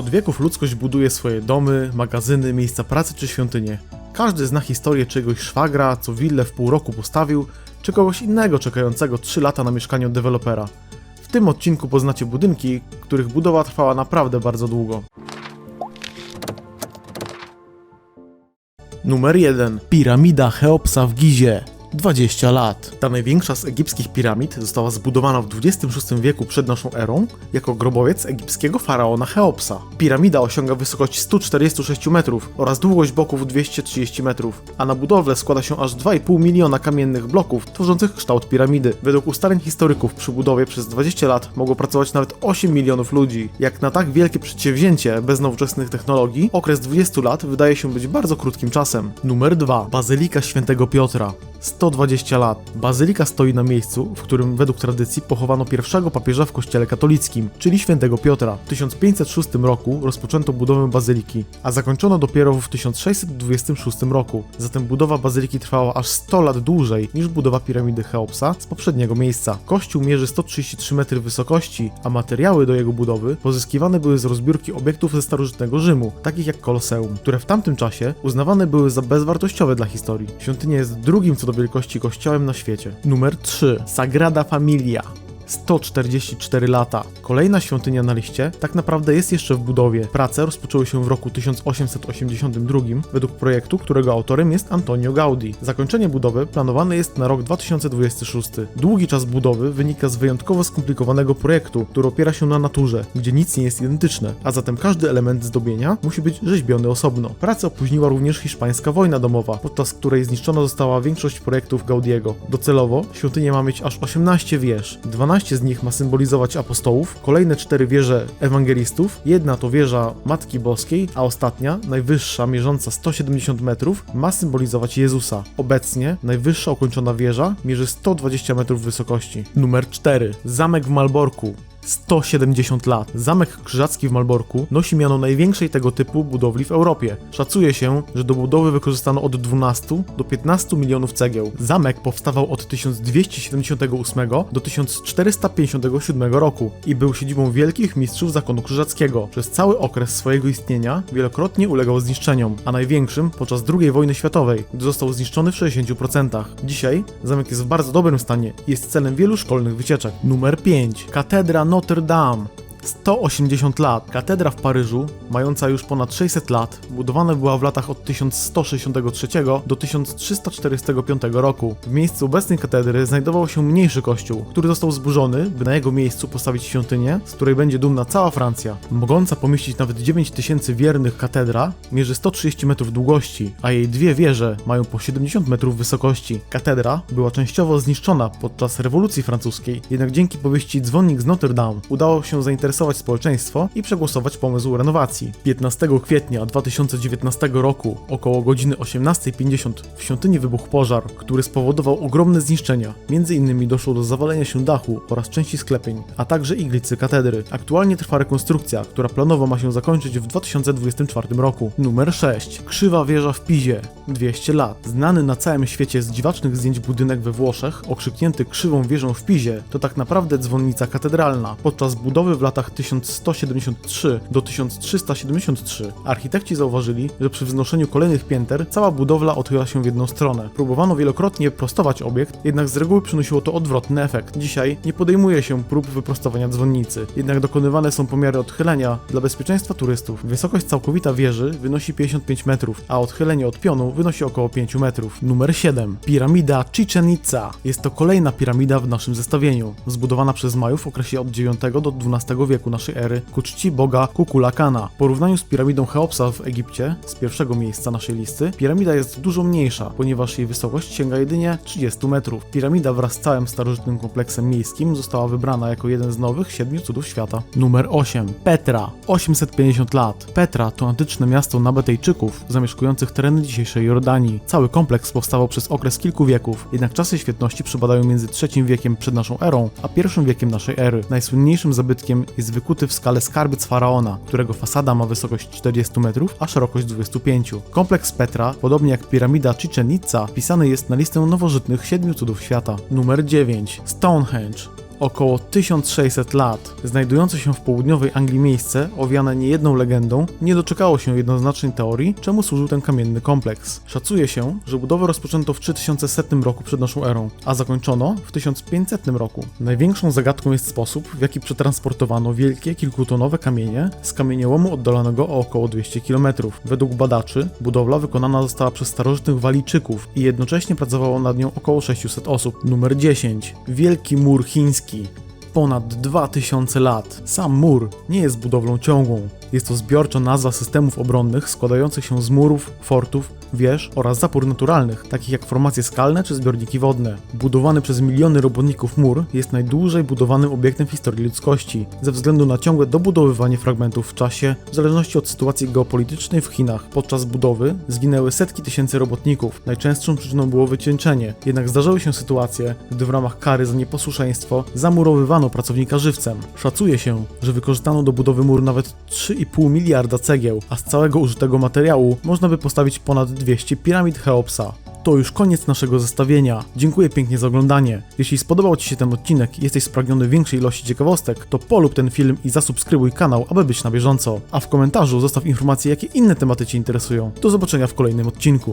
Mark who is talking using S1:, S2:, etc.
S1: Od wieków ludzkość buduje swoje domy, magazyny, miejsca pracy czy świątynie. Każdy zna historię czegoś szwagra, co willę w pół roku postawił, czy kogoś innego czekającego 3 lata na mieszkanie od dewelopera. W tym odcinku poznacie budynki, których budowa trwała naprawdę bardzo długo. Numer 1. Piramida Cheopsa w Gizie. 20 lat. Ta największa z egipskich piramid została zbudowana w XXVI wieku przed naszą erą jako grobowiec egipskiego faraona Cheopsa. Piramida osiąga wysokość 146 metrów oraz długość boków 230 metrów, a na budowlę składa się aż 2,5 miliona kamiennych bloków tworzących kształt piramidy. Według ustaleń historyków przy budowie przez 20 lat mogło pracować nawet 8 milionów ludzi. Jak na tak wielkie przedsięwzięcie bez nowoczesnych technologii, okres 20 lat wydaje się być bardzo krótkim czasem. Numer 2. Bazylika Świętego Piotra. 120 lat. Bazylika stoi na miejscu, w którym według tradycji pochowano pierwszego papieża w kościele katolickim, czyli świętego Piotra. W 1506 roku rozpoczęto budowę bazyliki, a zakończono dopiero w 1626 roku. Zatem budowa bazyliki trwała aż 100 lat dłużej niż budowa piramidy Cheopsa z poprzedniego miejsca. Kościół mierzy 133 metry wysokości, a materiały do jego budowy pozyskiwane były z rozbiórki obiektów ze starożytnego Rzymu, takich jak Koloseum, które w tamtym czasie uznawane były za bezwartościowe dla historii. Świątynia jest drugim co do wielkości kościołem na świecie. Numer 3. Sagrada Familia. 144 lata. Kolejna świątynia na liście tak naprawdę jest jeszcze w budowie. Prace rozpoczęły się w roku 1882 według projektu, którego autorem jest Antonio Gaudi. Zakończenie budowy planowane jest na rok 2026. Długi czas budowy wynika z wyjątkowo skomplikowanego projektu, który opiera się na naturze, gdzie nic nie jest identyczne, a zatem każdy element zdobienia musi być rzeźbiony osobno. Pracę opóźniła również hiszpańska wojna domowa, podczas której zniszczona została większość projektów Gaudiego. Docelowo świątynia ma mieć aż 18 wież, 12 z nich ma symbolizować apostołów, kolejne cztery wieże ewangelistów, jedna to wieża Matki Boskiej, a ostatnia, najwyższa, mierząca 170 metrów, ma symbolizować Jezusa. Obecnie najwyższa ukończona wieża mierzy 120 metrów wysokości. Numer 4. Zamek w Malborku. 170 lat. Zamek Krzyżacki w Malborku nosi miano największej tego typu budowli w Europie. Szacuje się, że do budowy wykorzystano od 12 do 15 milionów cegieł. Zamek powstawał od 1278 do 1457 roku i był siedzibą wielkich mistrzów zakonu krzyżackiego. Przez cały okres swojego istnienia wielokrotnie ulegał zniszczeniom, a największym podczas II wojny światowej, gdy został zniszczony w 60%. Dzisiaj zamek jest w bardzo dobrym stanie i jest celem wielu szkolnych wycieczek. Numer 5. Katedra Notre Dame. 180 lat. Katedra w Paryżu, mająca już ponad 600 lat, budowana była w latach od 1163 do 1345 roku. W miejscu obecnej katedry znajdował się mniejszy kościół, który został zburzony, by na jego miejscu postawić świątynię, z której będzie dumna cała Francja. Mogąca pomieścić nawet 9000 wiernych katedra mierzy 130 metrów długości, a jej dwie wieże mają po 70 metrów wysokości. Katedra była częściowo zniszczona podczas rewolucji francuskiej, jednak dzięki powieści Dzwonnik z Notre Dame udało się zainteresować społeczeństwo i przegłosować pomysł renowacji. 15 kwietnia 2019 roku, około godziny 18.50 w świątyni wybuchł pożar, który spowodował ogromne zniszczenia. Między innymi doszło do zawalenia się dachu oraz części sklepień, a także iglicy katedry. Aktualnie trwa rekonstrukcja, która planowo ma się zakończyć w 2024 roku. Numer 6. Krzywa wieża w Pizie. 200 lat. Znany na całym świecie z dziwacznych zdjęć budynek we Włoszech, okrzyknięty krzywą wieżą w Pizie, to tak naprawdę dzwonnica katedralna. Podczas budowy w latach 1173 do 1373 architekci zauważyli, że przy wznoszeniu kolejnych pięter cała budowla odchyla się w jedną stronę. Próbowano wielokrotnie prostować obiekt, jednak z reguły przynosiło to odwrotny efekt. Dzisiaj nie podejmuje się prób wyprostowania dzwonnicy, jednak dokonywane są pomiary odchylenia dla bezpieczeństwa turystów. Wysokość całkowita wieży wynosi 55 metrów, a odchylenie od pionu wynosi około 5 metrów. Numer 7. Piramida Chichen Itza. Jest to kolejna piramida w naszym zestawieniu, zbudowana przez Majów w okresie od IX do XII wieku naszej ery ku czci boga Kukulakana. W porównaniu z piramidą Cheopsa w Egipcie, z pierwszego miejsca naszej listy, piramida jest dużo mniejsza, ponieważ jej wysokość sięga jedynie 30 metrów. Piramida wraz z całym starożytnym kompleksem miejskim została wybrana jako jeden z nowych siedmiu cudów świata. Numer 8. Petra. 850 lat. Petra to antyczne miasto Nabetejczyków, zamieszkujących tereny dzisiejszej Jordanii. Cały kompleks powstawał przez okres kilku wieków, jednak czasy świetności przypadają między III wiekiem przed naszą erą, a I wiekiem naszej ery. Najsłynniejszym zabytkiem jest wykuty w skale skarbiec faraona, którego fasada ma wysokość 40 metrów, a szerokość 25. Kompleks Petra, podobnie jak piramida Chichen Itza, wpisany jest na listę nowożytnych siedmiu cudów świata. Numer 9. Stonehenge. Około 1600 lat. Znajdujące się w południowej Anglii miejsce, owiane niejedną legendą, nie doczekało się jednoznacznej teorii, czemu służył ten kamienny kompleks. Szacuje się, że budowę rozpoczęto w 3100 roku przed naszą erą, a zakończono w 1500 roku. Największą zagadką jest sposób, w jaki przetransportowano wielkie, kilkutonowe kamienie z kamieniołomu oddalonego o około 200 km. Według badaczy budowla wykonana została przez starożytnych Walijczyków i jednocześnie pracowało nad nią około 600 osób. Numer 10. Wielki Mur Chiński. Ponad 2000 lat. Sam mur nie jest budowlą ciągłą. Jest to zbiorcza nazwa systemów obronnych składających się z murów, fortów, wież oraz zapór naturalnych, takich jak formacje skalne czy zbiorniki wodne. Budowany przez miliony robotników mur jest najdłużej budowanym obiektem w historii ludzkości, ze względu na ciągłe dobudowywanie fragmentów w czasie, w zależności od sytuacji geopolitycznej w Chinach. Podczas budowy zginęły setki tysięcy robotników. Najczęstszą przyczyną było wycieńczenie, jednak zdarzały się sytuacje, gdy w ramach kary za nieposłuszeństwo zamurowywano pracownika żywcem. Szacuje się, że wykorzystano do budowy muru nawet 3,5 miliarda cegieł, a z całego użytego materiału można by postawić ponad 200 piramid Cheopsa. To już koniec naszego zestawienia. Dziękuję pięknie za oglądanie. Jeśli spodobał Ci się ten odcinek i jesteś spragniony większej ilości ciekawostek, to polub ten film i zasubskrybuj kanał, aby być na bieżąco. A w komentarzu zostaw informacje, jakie inne tematy Cię interesują. Do zobaczenia w kolejnym odcinku.